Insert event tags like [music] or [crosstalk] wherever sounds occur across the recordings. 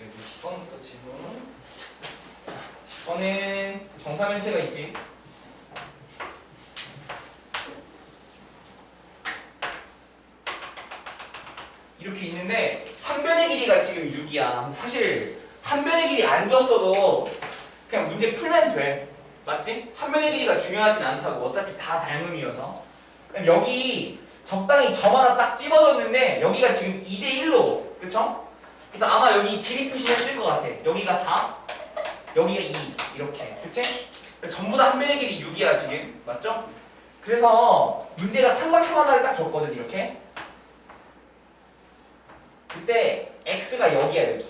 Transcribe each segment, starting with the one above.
그리고 10번부터 질문. 10번은 정사면체가 있지? 이렇게 있는데 한 변의 길이가 지금 6이야. 사실 한 변의 길이 안 줬어도 그냥 문제 풀면 돼. 맞지? 한 변의 길이가 중요하진 않다고. 어차피 다 닮음이어서. 그럼 여기 적당히 점 하나 딱 찝어줬는데 여기가 지금 2대1로. 그쵸? 그래서 아마 여기 길이 표시했을 것 같아. 여기가 4 여기가 2 이렇게. 그치? 전부 다한 변의 길이 6이야 지금. 맞죠? 그래서 문제가 삼각형 하나를 딱 줬거든 이렇게. 그때 x가 여기야 여기.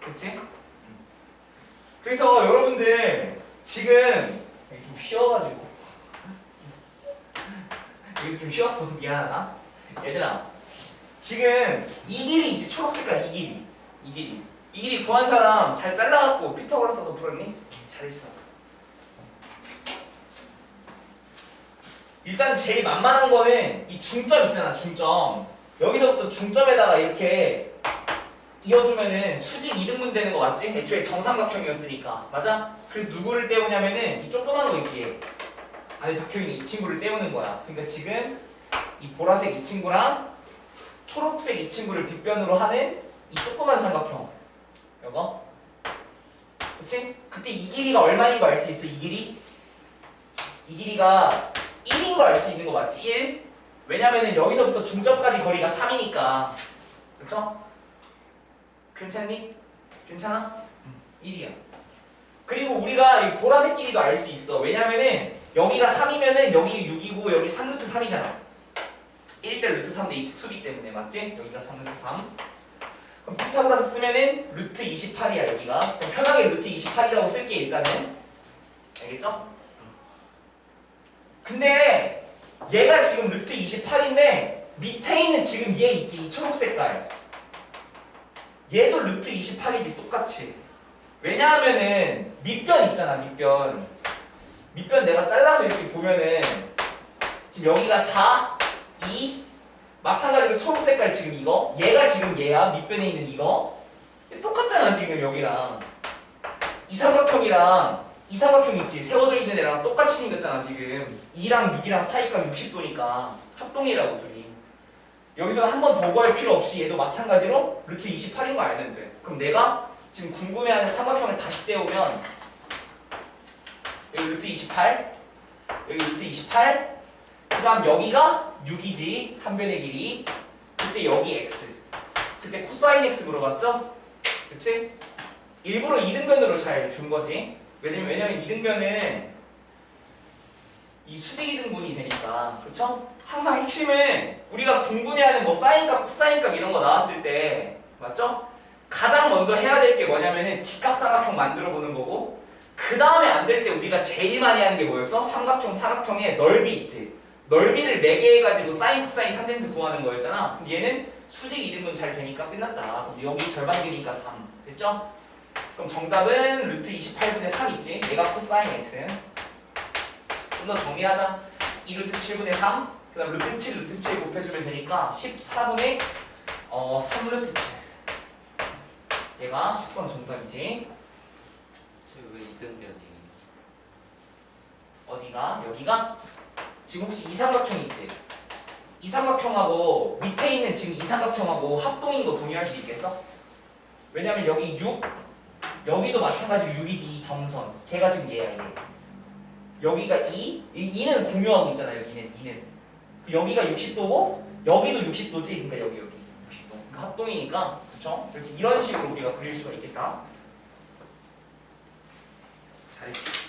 그치? 그래서 여러분들 지금 좀 휘어가지고. 여기 [laughs] 좀 휘었어. 미안하다. 얘들아 지금 이 길이 있지 초록색깔 이 길이. 이 길이. 이 길이 구한 사람 잘 잘라갖고 피타고라스서 풀었니? 잘했어. 일단 제일 만만한 거는 이 중점 있잖아 중점. 여기서부터 중점에다가 이렇게 이어주면은 수직 이등분 되는 거 맞지? 애초에 정삼각형이었으니까. 맞아? 그래서 누구를 때우냐면은 이 조그만 거 있지? 안에 박혀있는 이 친구를 때우는 거야. 그러니까 지금 이 보라색 이 친구랑 초록색 이 친구를 빗변으로 하는 이 조그만 삼각형 이거 그치? 그때 이 길이가 얼마인 거 알 수 있어 이 길이? 이 길이가 1인 거 알 수 있는 거 맞지? 1 왜냐면은 여기서부터 중점까지 거리가 3이니까 그쵸? 괜찮니? 괜찮아? 1이야 그리고 우리가 이 보라색 길이도 알 수 있어 왜냐면은 여기가 3이면은 여기 6이고 여기 3루트 3이잖아 1대 루트 3대 2 수비 때문에 맞지? 여기가 3 루트 3 그럼 피타고라스 쓰면은 루트 28이야 여기가. 그럼 편하게 루트 28이라고 쓸게 일단은. 알겠죠? 근데 얘가 지금 루트 28인데 밑에 있는 지금 얘 있지 이 초록 색깔. 얘도 루트 28이지 똑같이. 왜냐하면은 밑변 있잖아 밑변. 밑변 내가 잘라서 이렇게 보면은 지금 여기가 4, 2 마찬가지로 초록 색깔 지금 이거? 얘가 지금 얘야? 밑변에 있는 이거? 똑같잖아 지금 여기랑. 이 삼각형이랑 이 삼각형 있지. 세워져 있는 애랑 똑같이 생겼잖아 지금. 2랑 6이랑 사이가 60도니까. 합동이라고 둘이. 여기서 한번더 구할 필요 없이 얘도 마찬가지로 루트 28인 거 알면 돼. 그럼 내가 지금 궁금해하는 삼각형을 다시 떼우면 여기 루트 28 여기 루트 28 그 다음 여기가 6이지 한 변의 길이 그때 여기 x 그때 코사인 x 물어봤죠? 그치? 일부러 이등변으로 잘 준 거지 왜냐면, 왜냐면 이등변은 이 수직 이등분이 되니까 그쵸? 항상 핵심은 우리가 궁금해하는 뭐 사인값, 코사인값 이런 거 나왔을 때 맞죠? 가장 먼저 해야 될 게 뭐냐면은 직각삼각형 만들어 보는 거고 그 다음에 안 될 때 우리가 제일 많이 하는 게 뭐였어? 삼각형, 사각형의 넓이 있지 넓이를 4개 해가지고 사인, 코사인, 탄젠트 구하는 거였잖아. 근데 얘는 수직 이등분 잘 되니까 끝났다. 여기 절반 길이니까 3 됐죠? 그럼 정답은 루트 28분의 3 있지? 얘가 코사인 x. 좀 더 정리하자. 2 루트 7분의 3 그 다음 루트 7, 루트 7 곱해주면 되니까 14분의 어, 3 루트 7 얘가 10번 정답이지. 저왜 이등변이. 어디가? 여기가? 지금 혹시 이 삼각형 있지? 이 삼각형하고 밑에 있는 지금 이 삼각형하고 합동인 거 동의할 수 있겠어? 왜냐면 여기 6 여기도 마찬가지로 6이지 이 점선. 걔가 지금 얘야 이게 여기가 2 이 2는 공유하고 있잖아 여기는 2는. 여기가 60도고 여기도 60도지 그러니까 여기 여기. 60도. 그러니까 합동이니까 그쵸? 그래서 이런 식으로 우리가 그릴 수가 있겠다. 잘했어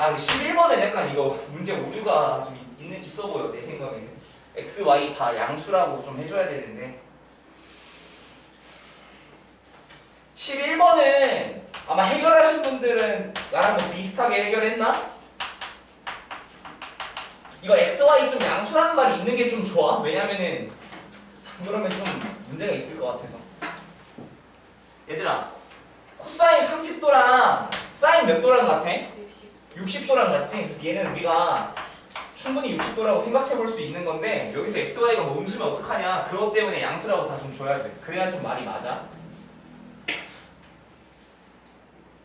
아, 11번에 약간 이거 문제 오류가 좀 있- 있는 있어 보여 내 생각에는 x, y 다 양수라고 좀 해줘야 되는데 11번은 아마 해결하신 분들은 나랑 뭐 비슷하게 해결했나? 이거 x, y 좀 양수라는 말이 있는 게 좀 좋아 왜냐면은 안 그러면 좀 문제가 있을 것 같아서 얘들아 코사인 30도랑 사인 몇 도랑 같아? 60도랑 같지? 얘는 우리가 충분히 60도라고 생각해 볼 수 있는 건데 여기서 x, y가 멈추면 어떡하냐 그것 때문에 양수라고 다 좀 줘야 돼 그래야 좀 말이 맞아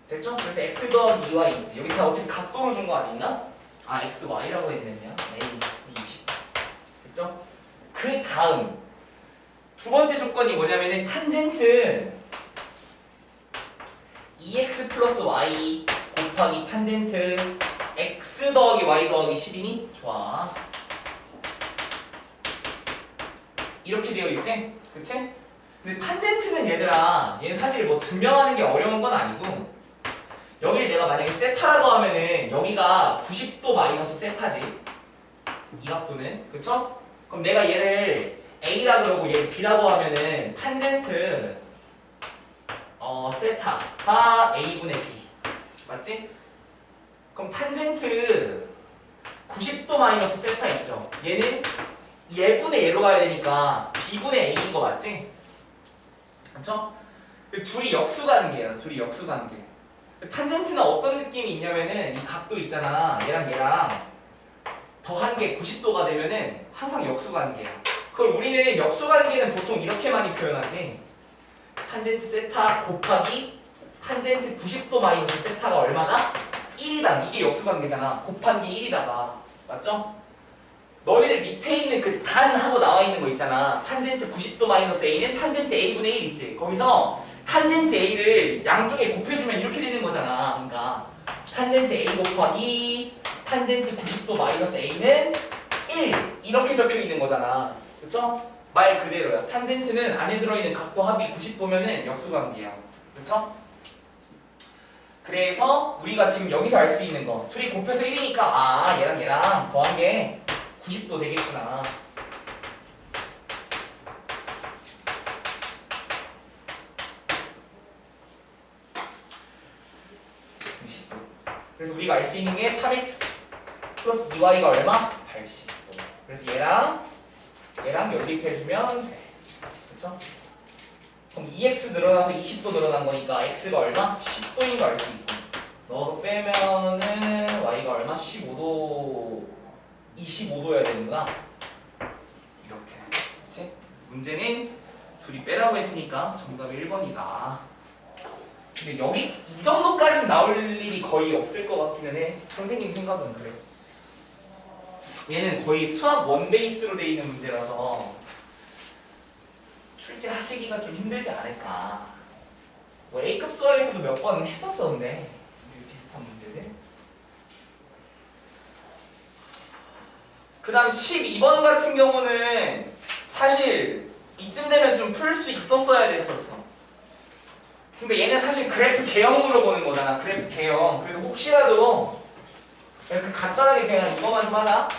됐죠? 그래서 x 더하기 2y 있지 여기 다 어차피 각도로 준 거 아닌가? 아 x, y라고 했느냐? a, 20 됐죠? 그 다음 두 번째 조건이 뭐냐면은 탄젠트 2x 플러스 y 곱하기 탄젠트 x 더하기 y 더하기 10이니? 좋아 이렇게 되어 있지? 그치? 근데 탄젠트는 얘들아 얘는 사실 뭐 증명하는 게 어려운 건 아니고 여기를 내가 만약에 세타라고 하면은 여기가 90도 마이너스 세타지 이 각도는 그쵸? 그럼 내가 얘를 A라 그러고 얘를 B라고 하면은 탄젠트 어 세타가 A분의 B 맞지? 그럼 탄젠트 90도 마이너스 세타 있죠. 얘는 얘분의 얘로 가야 되니까 B분의 A인 거 맞지? 그쵸? 그 둘이 역수관계야 둘이 역수관계. 탄젠트는 어떤 느낌이 있냐면은 이 각도 있잖아. 얘랑 얘랑. 더한 게 90도가 되면은 항상 역수관계야. 그걸 우리는 역수관계는 보통 이렇게 많이 표현하지. 탄젠트 세타 곱하기 탄젠트 90도 마이너스 세타가 얼마다? 1이다. 이게 역수관계잖아. 곱한 게 1이다가. 맞죠? 너희들 밑에 있는 그 단 하고 나와 있는 거 있잖아. 탄젠트 90도 마이너스 a는 탄젠트 a분의 1 있지. 거기서 탄젠트 a를 양쪽에 곱해주면 이렇게 되는 거잖아. 그러니까 탄젠트 a 곱하기 탄젠트 90도 마이너스 a는 1 이렇게 적혀 있는 거잖아. 그쵸? 말 그대로야. 탄젠트는 안에 들어있는 각도 합이 90도면은 역수관계야. 그쵸? 그래서 우리가 지금 여기서 알 수 있는 거 둘이 곱해서 1이니까 아 얘랑 얘랑 더한 게 90도 되겠구나 그래서 우리가 알 수 있는 게 3x 플러스 2y가 얼마? 80도. 그래서 얘랑 얘랑 연립해주면 돼. 그쵸? 그럼 2x 늘어나서 20도 늘어난 거니까 x가 얼마? 10도인 거알수 있고 넣어서 빼면은 y가 얼마? 15도 25도여야 되는구나 이렇게 그치? 문제는 둘이 빼라고 했으니까 정답이 1번이다 근데 여기 이 정도까지 나올 일이 거의 없을 것 같기는 해. 선생님 생각은 그래. 얘는 거의 수학 원 베이스로 돼 있는 문제라서 출제하시기가 좀 힘들지 않을까. 뭐 A급 수학에서도 몇 번 했었었는데 이 비슷한 문제들. 그 다음 12번 같은 경우는 사실 이쯤 되면 좀 풀 수 있었어야 됐었어. 근데 얘는 사실 그래프 개형으로 보는 거잖아. 그래프 개형. 그래서 혹시라도 그냥 간단하게 그냥 이거만 좀 하자.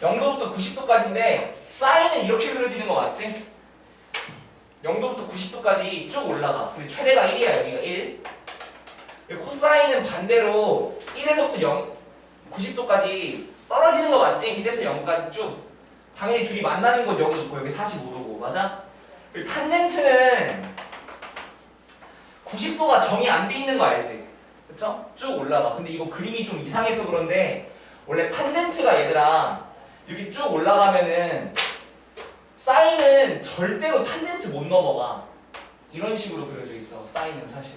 0도부터 90도까지인데 사인은 이렇게 그려지는 거 맞지? 0도부터 90도까지 쭉 올라가. 근데 최대가 1이야 여기가 1. 그리고 코사인은 반대로 1에서부터 0, 90도까지 떨어지는 거 맞지? 1에서 0까지 쭉. 당연히 둘이 만나는 곳 여기 있고 여기 45도고 맞아? 그리고 탄젠트는 90도가 정이 안 돼 있는 거 알지? 그쵸? 쭉 올라가. 근데 이거 그림이 좀 이상해서 그런데 원래 탄젠트가 얘들아 여기 쭉 올라가면은 사인은 절대로 탄젠트 못 넘어가. 이런 식으로 그려져 있어. 사인은 사실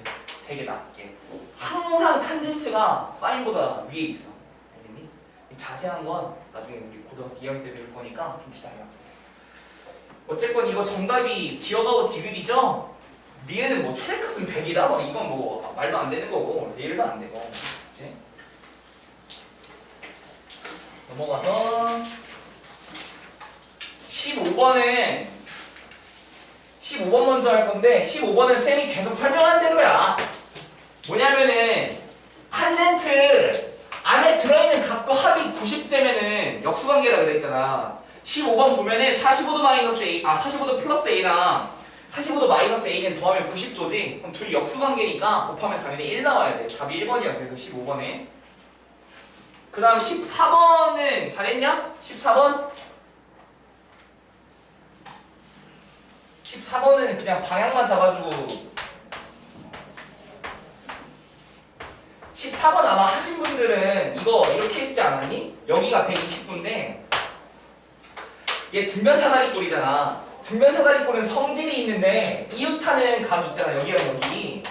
되게 낮게. 항상 탄젠트가 사인보다 위에 있어. 알겠니? 이 자세한 건 나중에 우리 고등학교 2학년 때 배울 거니까 좀 기다려. 어쨌건 이거 정답이 기억하고 디귿이죠? 니에는 뭐 최대값은 100이다? 뭐 이건 뭐 말도 안 되는 거고 내일도 안 되고 그치? 넘어가서 15번은 15번 먼저 할 건데 15번은 쌤이 계속 설명한 대로야 뭐냐면은 탄젠트 안에 들어있는 각도 합이 90되면은 역수관계라 그랬잖아 15번 보면은 45도 마이너스 A 아 45도 플러스 A랑 45도 마이너스 A는 더하면 90도지? 그럼 둘이 역수관계니까 곱하면 당연히 1 나와야 돼. 답이 1번이야. 그래서 15번에. 그 다음 14번은 잘했냐? 14번? 14번은 그냥 방향만 잡아주고 14번 아마 하신 분들은 이거 이렇게 했지 않았니? 여기가 120도인데 얘 등변 사다리꼴이잖아. 등변 사다리꼴은 성질이 있는데 이웃하는 각 있잖아. 여기랑 여기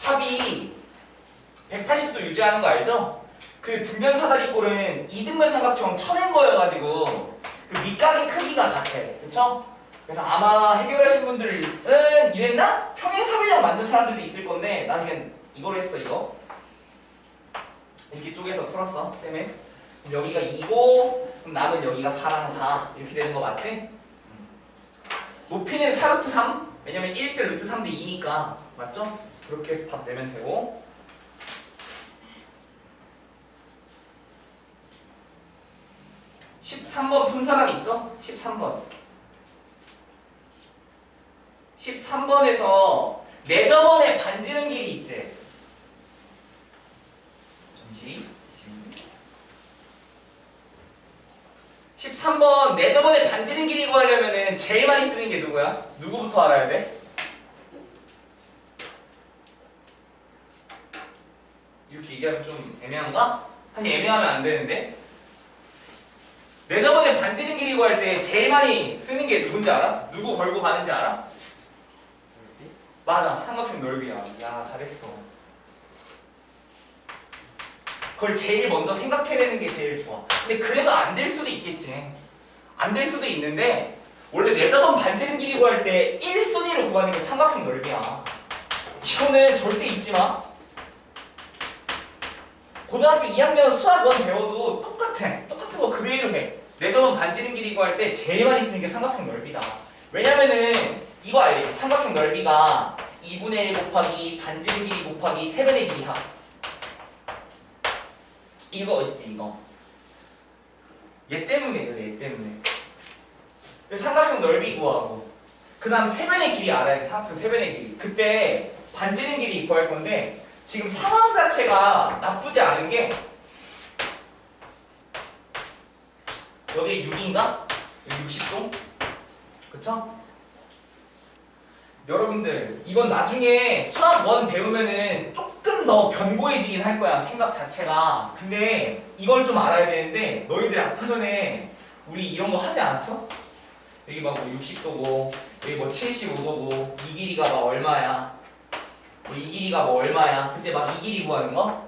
합이 180도 유지하는 거 알죠? 그 등변 사다리꼴은 이등변 삼각형 쳐낸 거여가지고 그 밑각의 크기가 같아. 그쵸? 그래서 아마 해결하신 분들은 이랬나? 평행 사변형 만든 사람들도 있을 건데 나는 그냥 이거로 했어 이거 이렇게 쪼개서 풀었어 쌤은 그럼 여기가 2고 그럼 남은 여기가 4랑 4 이렇게 되는 거 맞지? 음. 높이는 4 루트 3 왜냐면 1대 루트 3대 2니까 맞죠? 그렇게 해서 답 내면 되고 13번 푼 사람 있어? 13번 13번에서 내 저번에 반지름 길이 있지? 잠시 13번 내 저번에 반지름 길이 구하려면 은 제일 많이 쓰는 게 누구야? 누구부터 알아야 돼? 이렇게 얘기하면 좀 애매한가? 사실 애매하면 안 되는데 내 저번에 반지름 길이 구할 때 제일 많이 쓰는 게 누군지 알아? 누구 걸고 가는지 알아? 맞아. 삼각형 넓이야. 야 잘했어. 그걸 제일 먼저 생각해내는 게 제일 좋아. 근데 그래도 안 될 수도 있겠지. 안 될 수도 있는데 원래 내저번 반지름 길이 구할 때 1순위로 구하는 게 삼각형 넓이야. 이거는 절대 잊지 마. 고등학교 2학년 수학 원 배워도 똑같아. 똑같은 거 그대로 해. 내저번 반지름 길이 구할 때 제일 많이 쓰는 게 삼각형 넓이다. 왜냐면은 이거 알지? 삼각형 넓이가 2분의 1 곱하기 반지름 길이 곱하기 세변의 길이 합 이거 있지 이거 얘 때문에 그래 얘 때문에 삼각형 넓이 구하고 그 다음 세변의 길이 알아야 돼 삼각형 세변의 길이 그때 반지름 길이 구할 건데 지금 상황 자체가 나쁘지 않은 게 여기 6인가? 여기 60도? 그쵸? 여러분들 이건 나중에 수학 원 배우면은 조금 더 견고해지긴 할 거야 생각 자체가 근데 이걸 좀 알아야 되는데 너희들 아까 전에 우리 이런 거 하지 않았어? 여기 막 뭐 60도고 여기 뭐 75도고 이 길이가 막 얼마야 뭐 이 길이가 뭐 얼마야 그때 막 이 길이 구하는 거?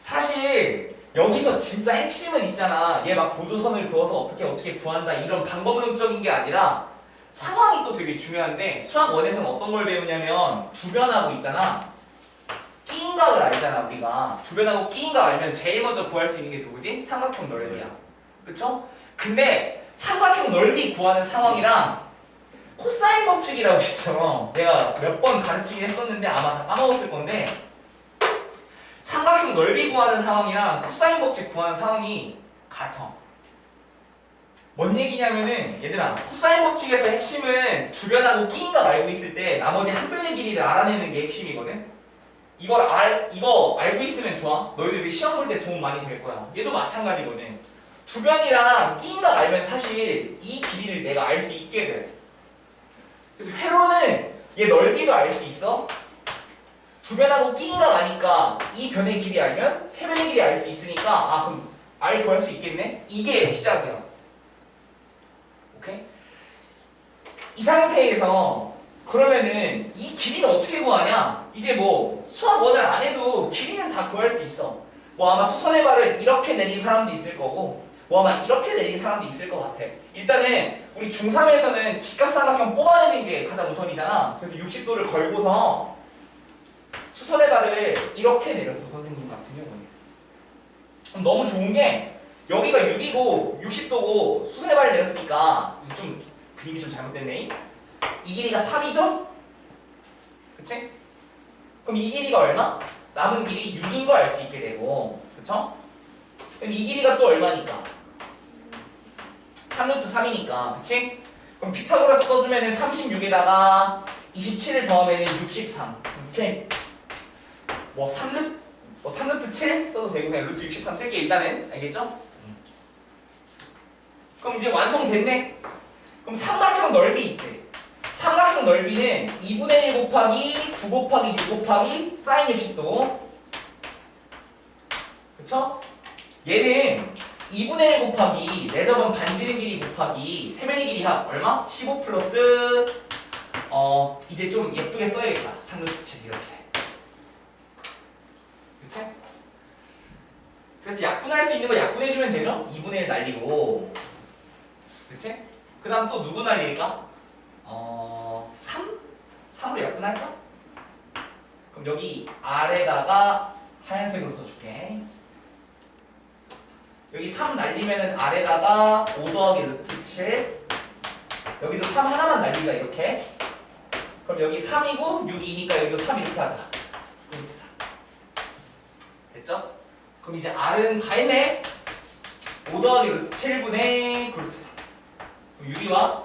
사실 여기서 진짜 핵심은 있잖아 얘막 보조선을 그어서 어떻게 어떻게 구한다 이런 방법론적인 게 아니라 상황이 또 되게 중요한데 수학 원에서는 어떤 걸 배우냐면 두 변하고 있잖아. 끼인각을 알잖아 우리가. 두 변하고 끼인각 알면 제일 먼저 구할 수 있는 게 누구지? 삼각형 넓이야. 그쵸? 근데 삼각형 넓이 구하는 상황이랑 코사인 법칙이라고 있어. 내가 몇 번 가르치긴 했었는데 아마 다 까먹었을 건데 삼각형 넓이 구하는 상황이랑 코사인 법칙 구하는 상황이 같아 뭔 얘기냐면은 얘들아 코사인 법칙에서 핵심은 주변하고 끼인각 알고 있을 때 나머지 한 변의 길이를 알아내는 게 핵심이거든? 이걸 알 이거 알고 있으면 좋아? 너희들이 시험 볼 때 도움 많이 될 거야. 얘도 마찬가지거든. 주변이랑 끼인각 알면 사실 이 길이를 내가 알 수 있게 돼. 그래서 회로는 얘 넓이가 알수 있어? 주변하고 끼인각 아니까 이 변의 길이 알면 세 변의 길이 알 수 있으니까 아 그럼 알 구할 수 있겠네? 이게 시작이야 오케이? 이 상태에서 그러면은 이 길이는 어떻게 구하냐? 이제 뭐 수학 원을 안 해도 길이는 다 구할 수 있어. 뭐 아마 수선의 발을 이렇게 내린 사람도 있을 거고 뭐 아마 이렇게 내린 사람도 있을 것 같아. 일단은 우리 중3에서는 직각삼각형 뽑아내는 게 가장 우선이잖아. 그래서 60도를 걸고서 수선의 발을 이렇게 내렸어 선생님 같은 경우는. 너무 좋은 게 여기가 6이고 60도고 수선의 발을 내렸으니까 좀 그림이 좀 잘못됐네 이 길이가 3이죠? 그치? 그럼 이 길이가 얼마? 남은 길이 6인 걸 알 수 있게 되고 그쵸? 그럼 이 길이가 또 얼마니까? 3루트 3이니까 그치? 그럼 피타고라스 써주면은 36에다가 27을 더하면은 63 오케이 뭐 3루트 뭐 3루트 7 써도 되고 그냥 루트 63 쓸게 일단은 알겠죠? 그럼 이제 완성됐네. 그럼 삼각형 넓이 있지. 삼각형 넓이는 2분의 1 곱하기 9 곱하기 6 곱하기 사인 60도 그쵸? 얘는 2분의 1 곱하기 내저번 반지름 길이 곱하기 세변의 길이 합 얼마? 15 플러스 어 이제 좀 예쁘게 써야겠다 3루트 7 이렇게 그치? 그래서 약분할 수 있는 거 약분해주면 되죠? 2분의 1 날리고 그치? 그 다음 또 누구 날릴까? 어 3? 3으로 약분할까? 그럼 여기 아래다가 하얀색으로 써줄게 여기 3 날리면은 아래다가 5 더하기 루트 7 여기도 3 하나만 날리자 이렇게 그럼 여기 3이고 6이니까 여기도 3 이렇게 하자 루트 3 됐죠? 그럼 이제 R은 다 했네 5 더하기 루트 7분의 루트 3 유리와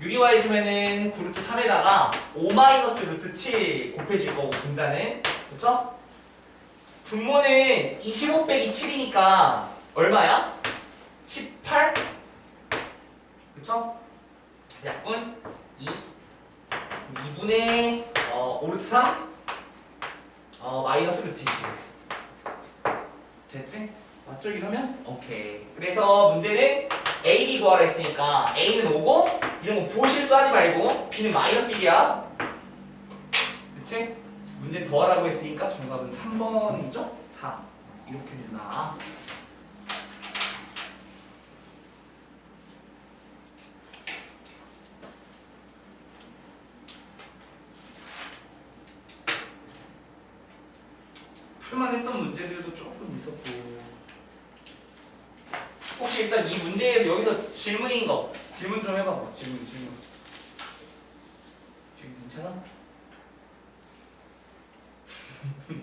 유리와 해주면은 루트 3에다가 5 마이너스 루트 7 곱해질 거고 분자는 그쵸? 분모는 25 빼기 7이니까 얼마야? 18? 그쵸? 약분 2 2분의 어, 5루트 3 어, 마이너스 루트 20 됐지? 맞죠 이러면? 오케이 그래서 문제는 A, B 구하라 했으니까 A는 5고 이런 거 부호 실수 하지 말고 B는 마이너스 1이야 그치? 문제 더하라고 했으니까 정답은 3번이죠? 4 이렇게 된다 풀만 했던 문제들도 조금 있었고 일단 이 문제에서 여기서 질문인 거 질문 좀 해봐 질문 질문 지금 괜찮아? [laughs]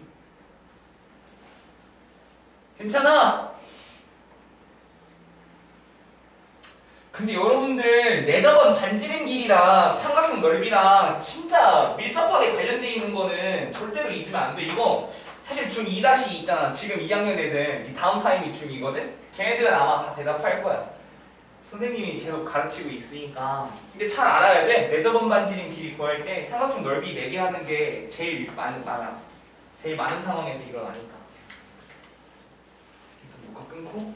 괜찮아? 근데 여러분들 내저번 반지름 길이랑 삼각형 넓이랑 진짜 밀접하게 관련돼 있는 거는 절대로 잊으면 안 돼. 이거 사실 중2-2 있잖아. 지금 2학년 애들 이 다음 타임이 중2거든. 걔네들은 아마 다 대답할 거야. 선생님이 계속 가르치고 있으니까. 근데 잘 알아야 돼. 내저번 반지름 길이 구할 때 삼각형 넓이 매개하는 게 제일 많은 많아. 제일 많은 상황에서 일어나니까. 일단 녹화 끊고.